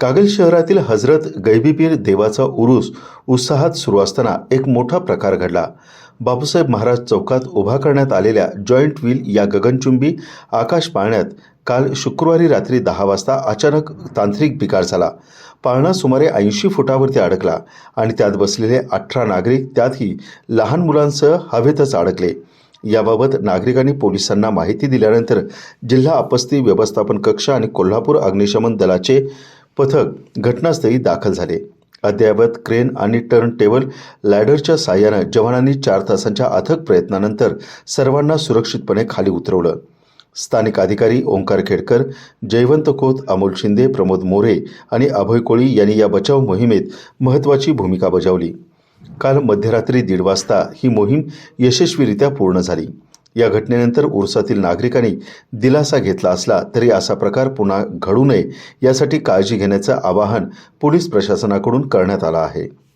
कागल शहरातील हजरत गैबीपीर देवाचा उरूस उत्साहात सुरू असताना एक मोठा प्रकार घडला. बापूसाहेब महाराज चौकात उभा करण्यात आलेल्या जॉईंट व्हील या गगनचुंबी आकाश पाळण्यात काल शुक्रवारी रात्री दहा वाजता अचानक तांत्रिक बिकार झाला. पाळणा सुमारे ऐंशी फुटावरती अडकला आणि त्यात बसलेले अठरा नागरिक त्यातही लहान मुलांसह हवेतच अडकले. याबाबत नागरिकांनी पोलिसांना माहिती दिल्यानंतर जिल्हा आपत्ती व्यवस्थापन कक्ष आणि कोल्हापूर अग्निशमन दलाचे पथक घटनास्थळी दाखल झाले. अद्ययावत क्रेन आणि टर्न टेबल लॅडरच्या साह्यानं जवानांनी चार तासांच्या अथक प्रयत्नानंतर सर्वांना सुरक्षितपणे खाली उतरवलं. स्थानिक अधिकारी ओंकार खेडकर जयवंत खोत अमोल शिंदे प्रमोद मोरे आणि अभय कोळी यांनी या बचाव मोहिमेत महत्त्वाची भूमिका बजावली. काल मध्यरात्री दीड वाजता ही मोहीम यशस्वीरित्या पूर्ण झाली. या घटनेनंतर उरसातील नागरिकांनी दिलासा घेतला असला तरी असा प्रकार पुन्हा घडू नये यासाठी काळजी घेण्याचं आवाहन पोलीस प्रशासनाकडून करण्यात आलं आहे.